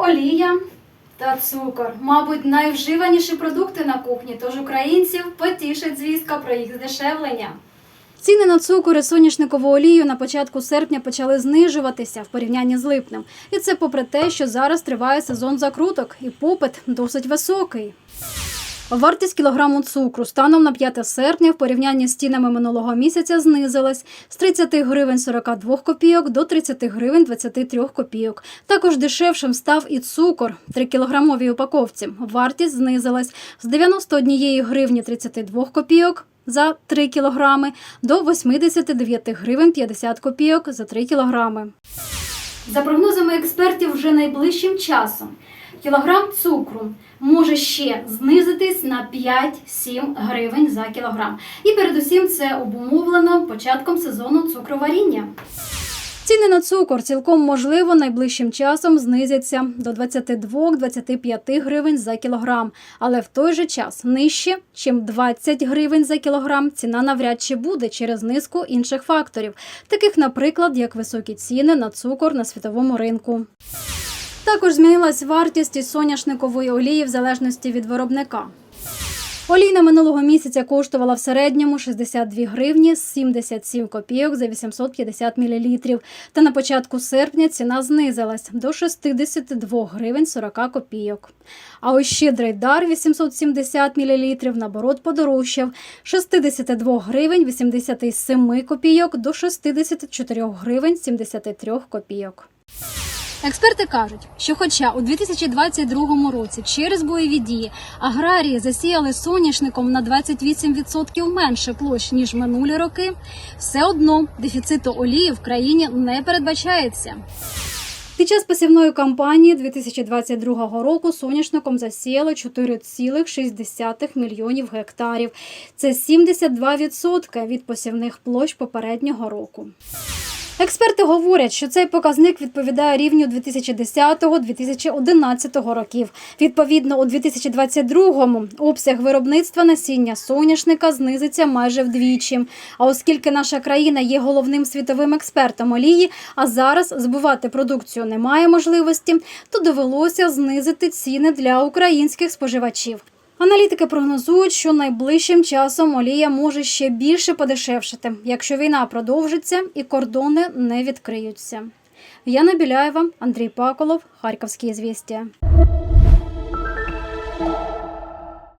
олія та цукор. Мабуть, найвживаніші продукти на кухні, тож українців потішить звістка про їх здешевлення. Ціни на цукор і соняшникову олію на початку серпня почали знижуватися в порівнянні з липнем. І це попри те, що зараз триває сезон закруток і попит досить високий. Вартість кілограму цукру станом на 5 серпня в порівнянні з цінами минулого місяця знизилась з 30 гривень 42 копійок до 30 гривень 23 копійок. Також дешевшим став і цукор 3 кілограмовій упаковці. Вартість знизилась з 91 гривні 32 копійок за 3 кілограми до 89 гривень 50 копійок за 3 кілограми. За прогнозами експертів, вже найближчим часом кілограм цукру може ще знизитись на 5-7 гривень за кілограм. І передусім це обумовлено початком сезону цукроваріння. Ціни на цукор цілком можливо найближчим часом знизяться до 22-25 гривень за кілограм, але в той же час нижче, чим 20 гривень за кілограм, ціна навряд чи буде через низку інших факторів, таких, наприклад, як високі ціни на цукор на світовому ринку. Також змінилась вартість із соняшникової олії в залежності від виробника. Олійна минулого місяця коштувала в середньому 62 гривні 77 копійок за 850 мл. Та на початку серпня ціна знизилась до 62 гривень 40 копійок. А ось щедрий дар 870 мл наоборот подорожчав з 62 гривень 87 копійок до 64 гривень 73 копійок. Експерти кажуть, що хоча у 2022 році через бойові дії аграрії засіяли соняшником на 28% менше площ ніж минулі роки, все одно дефіциту олії в країні не передбачається. Під час посівної кампанії 2022 року соняшником засіяли 4,6 мільйонів гектарів. Це 72% від посівних площ попереднього року. Експерти говорять, що цей показник відповідає рівню 2010-2011 років. Відповідно, у 2022-му обсяг виробництва насіння соняшника знизиться майже вдвічі. А оскільки наша країна є головним світовим експертом олії, а зараз збувати продукцію немає можливості, то довелося знизити ціни для українських споживачів. Аналітики прогнозують, що найближчим часом олія може ще більше подешевшити, якщо війна продовжиться і кордони не відкриються. Яна Біляєва, Андрій Паколов, Харківські звістя.